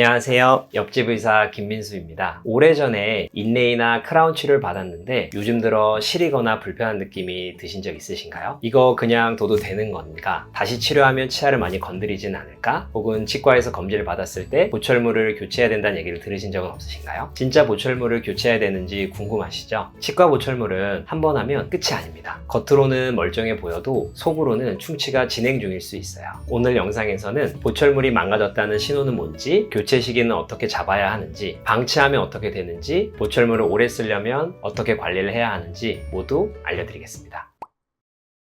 안녕하세요. 옆집 의사 김민수입니다. 오래전에 인레이나 크라운 치료를 받았는데 요즘 들어 시리거나 불편한 느낌이 드신 적 있으신가요? 이거 그냥 둬도 되는 건가? 다시 치료하면 치아를 많이 건드리진 않을까? 혹은 치과에서 검진을 받았을 때 보철물을 교체해야 된다는 얘기를 들으신 적은 없으신가요? 진짜 보철물을 교체해야 되는지 궁금하시죠? 치과 보철물은 한 번 하면 끝이 아닙니다. 겉으로는 멀쩡해 보여도 속으로는 충치가 진행 중일 수 있어요. 오늘 영상에서는 보철물이 망가졌다는 신호는 뭔지, 교체 시기는 어떻게 잡아야 하는지, 방치하면 어떻게 되는지, 보철물을 오래 쓰려면 어떻게 관리를 해야 하는지 모두 알려드리겠습니다.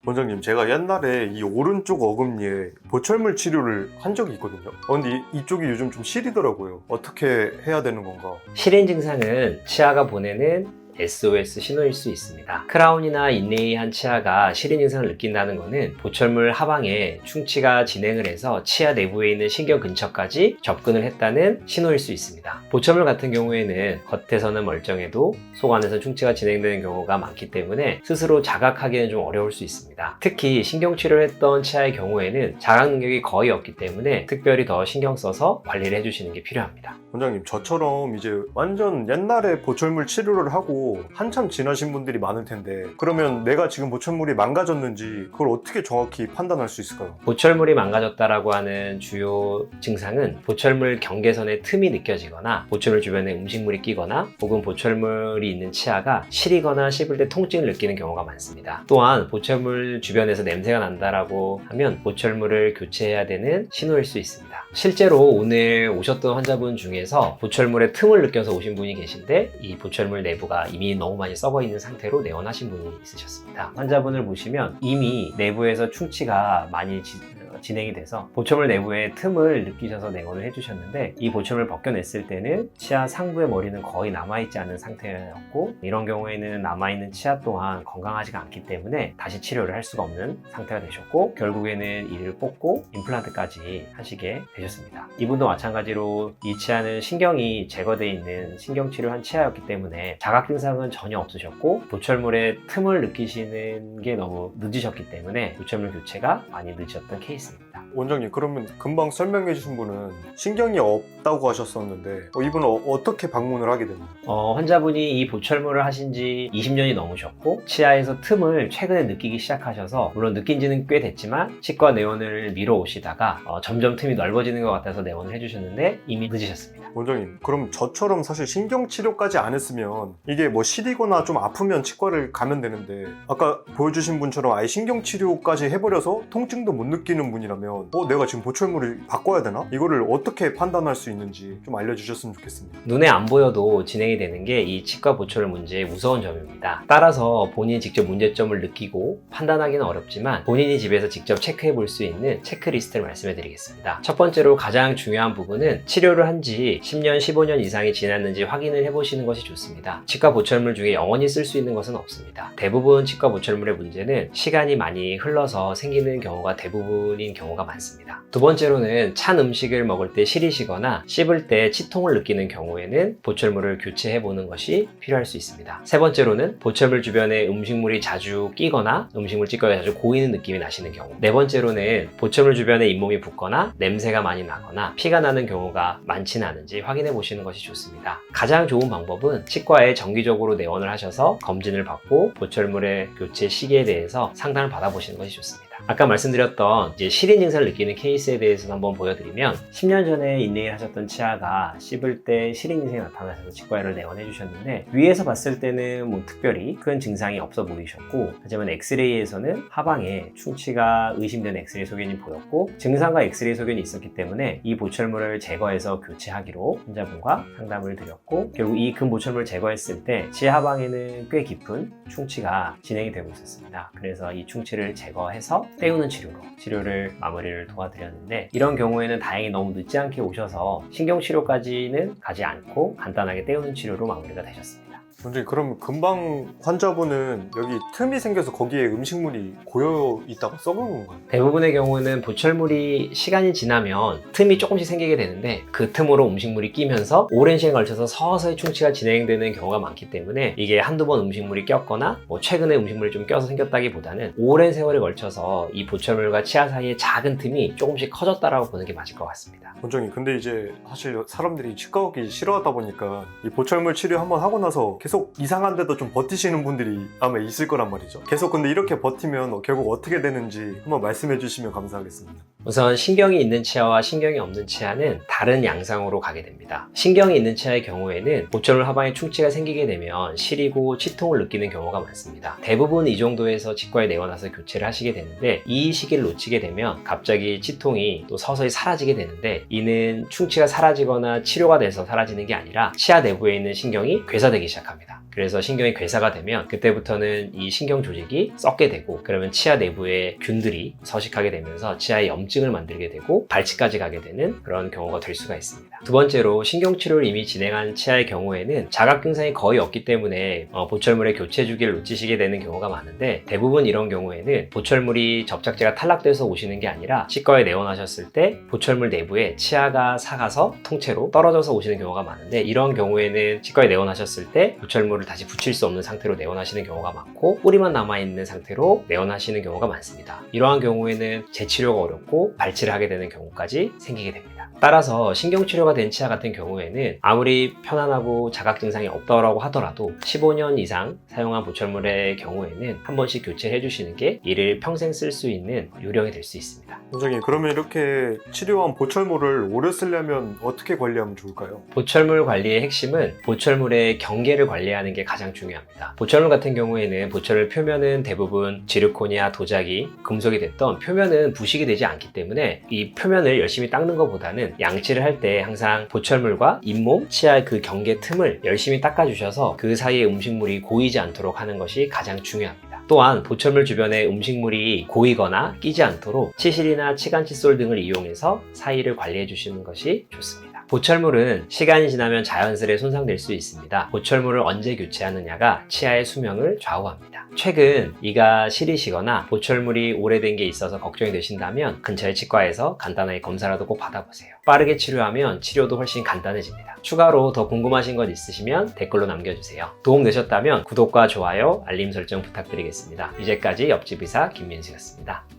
원장님, 제가 옛날에 이 오른쪽 어금니에 보철물 치료를 한 적이 있거든요. 어, 근데 이- 이쪽이 요즘 좀 시리더라고요. 어떻게 해야 되는 건가? 실행 증상은 치아가 보내는 SOS 신호일 수 있습니다. 크라운이나 인레이한 치아가 실행 증상을 느낀다는 것은 보철물 하방에 충치가 진행을 해서 치아 내부에 있는 신경 근처까지 접근을 했다는 신호일 수 있습니다. 보철물 같은 경우에는 겉에서는 멀쩡해도 속 안에서 충치가 진행되는 경우가 많기 때문에 스스로 자각하기는 좀 어려울 수 있습니다. 특히 신경 치료를 했던 치아의 경우에는 자각 능력이 거의 없기 때문에 특별히 더 신경 써서 관리를 해주시는 게 필요합니다. 원장님, 저처럼 이제 완전 옛날에 보철물 치료를 하고 한참 지나신 분들이 많을 텐데 그러면 내가 지금 보철물이 망가졌는지 그걸 어떻게 정확히 판단할 수 있을까요? 보철물이 망가졌다라고 하는 주요 증상은 보철물 경계선에 틈이 느껴지거나 보철물 주변에 음식물이 끼거나 혹은 보철물이 있는 치아가 시리거나 씹을 때 통증을 느끼는 경우가 많습니다. 또한 보철물 주변에서 냄새가 난다라고 하면 보철물을 교체해야 되는 신호일 수 있습니다. 실제로 오늘 오셨던 환자분 중에서 보철물의 틈을 느껴서 오신 분이 계신데 이 보철물 내부가 이미 너무 많이 썩어 있는 상태로 내원하신 분이 있으셨습니다. 환자분을 보시면 이미 내부에서 충치가 많이 지- 어, 진행이 돼서 보철물 내부의 틈을 느끼셔서 내원을 해주셨는데 이 보철물을 벗겨냈을 때는 치아 상부의 머리는 거의 남아있지 않은 상태였고 이런 경우에는 남아있는 치아 또한 건강하지가 않기 때문에 다시 치료를 할 수가 없는 상태가 되셨고 결국에는 이를 뽑고 임플란트까지 하시게 되셨습니다. 이분도 마찬가지로 이 치아는 신경이 제거되어 있는 신경치료한 치아였기 때문에 자각 증상은 전혀 없으셨고 보철물의 틈을 느끼시는 게 너무 늦으셨기 때문에 보철물 교체가 많이 늦으셨던 케이스 입니다. 원장님, 그러면 금방 설명해 주신 분은 신경이 없다고 하셨었는데 어, 이분은 어, 떻게 방문을 하게 됐나요? 어, 환자분이 이 보철물을 하신 지 20년이 넘으셨고 치아에서 틈을 최근에 느끼기 시작하셔서 물론 느낀 지는 꽤 됐지만 치과 내원을 미뤄 오시다가 어, 점점 틈이 넓어지는 것 같아서 내원을 해주셨는데 이미 늦으셨습니다. 원장님, 그럼 저처럼 사실 신경치료까지 안 했으면 이게 뭐 시리거나 좀 아프면 치과를 가면 되는데 아까 보여주신 분처럼 아예 신경치료까지 해버려서 통증도 못 느끼는 분이라면 어, 내가 지금 보철물을 바꿔야 되나? 이거를 어떻게 판단할 수 있는지 좀 알려주셨으면 좋겠습니다. 눈에 안 보여도 진행이 되는 게 이 치과 보철물 문제의 무서운 점입니다. 따라서 본인이 직접 문제점을 느끼고 판단하기는 어렵지만 본인이 집에서 직접 체크해 볼 수 있는 체크리스트를 말씀해 드리겠습니다. 첫 번째로 가장 중요한 부분은 치료를 한 지 10년, 15년 이상이 지났는지 확인을 해 보시는 것이 좋습니다. 치과 보철물 중에 영원히 쓸 수 있는 것은 없습니다. 대부분 치과 보철물의 문제는 시간이 많이 흘러서 생기는 경우가 대부분인 경우가 많습니다. 두 번째로는 찬 음식을 먹을 때 시리시거나 씹을 때 치통을 느끼는 경우에는 보철물을 교체해 보는 것이 필요할 수 있습니다. 세 번째로는 보철물 주변에 음식물이 자주 끼거나 음식물 찌꺼기가 자주 고이는 느낌이 나시는 경우. 네 번째로는 보철물 주변에 잇몸이 붓거나 냄새가 많이 나거나 피가 나는 경우가 많지는 않은지 확인해 보시는 것이 좋습니다. 가장 좋은 방법은 치과에 정기적으로 내원을 하셔서 검진을 받고 보철물의 교체 시기에 대해서 상담을 받아보시는 것이 좋습니다. 아까 말씀드렸던 이제 실인 증상을 느끼는 케이스에 대해서 한번 보여드리면 10년 전에 인레일 하셨던 치아가 씹을 때 실인 증상이 나타나셔서 치과에를 내원해 주셨는데 위에서 봤을 때는 뭐 특별히 큰 증상이 없어 보이셨고 하지만 엑스레이에서는 하방에 충치가 의심되는 엑스레이 소견이 보였고 증상과 엑스레이 소견이 있었기 때문에 이 보철물을 제거해서 교체하기로 환자분과 상담을 드렸고 결국 이금 보철물을 제거했을 때 치아 하방에는 꽤 깊은 충치가 진행이 되고 있었습니다. 그래서 이 충치를 제거해서 때우는 치료로 치료를 마무리를 도와드렸는데 이런 경우에는 다행히 너무 늦지 않게 오셔서 신경치료까지는 가지 않고 간단하게 때우는 치료로 마무리가 되셨습니다. 원장님 그럼 금방 환자분은 여기 틈이 생겨서 거기에 음식물이 고여 있다가 썩은 건가요? 대부분의 경우는 보철물이 시간이 지나면 틈이 조금씩 생기게 되는데 그 틈으로 음식물이 끼면서 오랜 시간 걸쳐서 서서히 충치가 진행되는 경우가 많기 때문에 이게 한두 번 음식물이 꼈거나 뭐 최근에 음식물이 좀 껴서 생겼다기보다는 오랜 세월에 걸쳐서 이 보철물과 치아 사이의 작은 틈이 조금씩 커졌다라고 보는 게 맞을 것 같습니다. 원장님 근데 이제 사실 사람들이 치과 오기 싫어하다 보니까 이 보철물 치료 한번 하고 나서 계속 이상한데도 좀 버티시는 분들이 아마 있을 거란 말이죠. 계속 근데 이렇게 버티면 결국 어떻게 되는지 한번 말씀해 주시면 감사하겠습니다. 우선 신경이 있는 치아와 신경이 없는 치아는 다른 양상으로 가게 됩니다. 신경이 있는 치아의 경우에는 보철물 하방에 충치가 생기게 되면 시리고 치통을 느끼는 경우가 많습니다. 대부분 이 정도에서 치과에 내원해서 교체를 하시게 되는데 이 시기를 놓치게 되면 갑자기 치통이 또 서서히 사라지게 되는데 이는 충치가 사라지거나 치료가 돼서 사라지는 게 아니라 치아 내부에 있는 신경이 괴사되기 시작합니다. 그래서 신경이 괴사가 되면 그때부터는 이 신경 조직이 썩게 되고 그러면 치아 내부에 균들이 서식하게 되면서 치아에 염증을 만들게 되고 발치까지 가게 되는 그런 경우가 될 수가 있습니다. 두 번째로 신경치료를 이미 진행한 치아의 경우에는 자각 증상이 거의 없기 때문에 어, 보철물의 교체 주기를 놓치시게 되는 경우가 많은데 대부분 이런 경우에는 보철물이 접착제가 탈락돼서 오시는 게 아니라 치과에 내원하셨을 때 보철물 내부에 치아가 사가서 통째로 떨어져서 오시는 경우가 많은데 이런 경우에는 치과에 내원하셨을 때 보철물을 다시 붙일 수 없는 상태로 내원하시는 경우가 많고 뿌리만 남아있는 상태로 내원하시는 경우가 많습니다. 이러한 경우에는 재치료가 어렵고 발치를 하게 되는 경우까지 생기게 됩니다. 따라서 신경치료가 된 치아 같은 경우에는 아무리 편안하고 자각 증상이 없다고 하더라도 15년 이상 사용한 보철물의 경우에는 한 번씩 교체를 해주시는 게 이를 평생 쓸 수 있는 요령이 될 수 있습니다. 원장님 그러면 이렇게 치료한 보철물을 오래 쓰려면 어떻게 관리하면 좋을까요? 보철물 관리의 핵심은 보철물의 경계를 관리하는 게 가장 중요합니다. 보철물 같은 경우에는 보철물 표면은 대부분 지르코니아, 도자기, 금속이 됐던 표면은 부식이 되지 않기 때문에 이 표면을 열심히 닦는 것보다는 양치를 할 때 항상 보철물과 잇몸, 치아의 그 경계 틈을 열심히 닦아주셔서 그 사이에 음식물이 고이지 않도록 하는 것이 가장 중요합니다. 또한 보철물 주변에 음식물이 고이거나 끼지 않도록 치실이나 치간 칫솔 등을 이용해서 사이를 관리해 주시는 것이 좋습니다. 보철물은 시간이 지나면 자연스레 손상될 수 있습니다. 보철물을 언제 교체하느냐가 치아의 수명을 좌우합니다. 최근 이가 시리시거나 보철물이 오래된 게 있어서 걱정이 되신다면 근처의 치과에서 간단하게 검사라도 꼭 받아보세요. 빠르게 치료하면 치료도 훨씬 간단해집니다. 추가로 더 궁금하신 것 있으시면 댓글로 남겨주세요. 도움 되셨다면 구독과 좋아요, 알림 설정 부탁드리겠습니다. 이제까지 옆집 의사 김민수였습니다.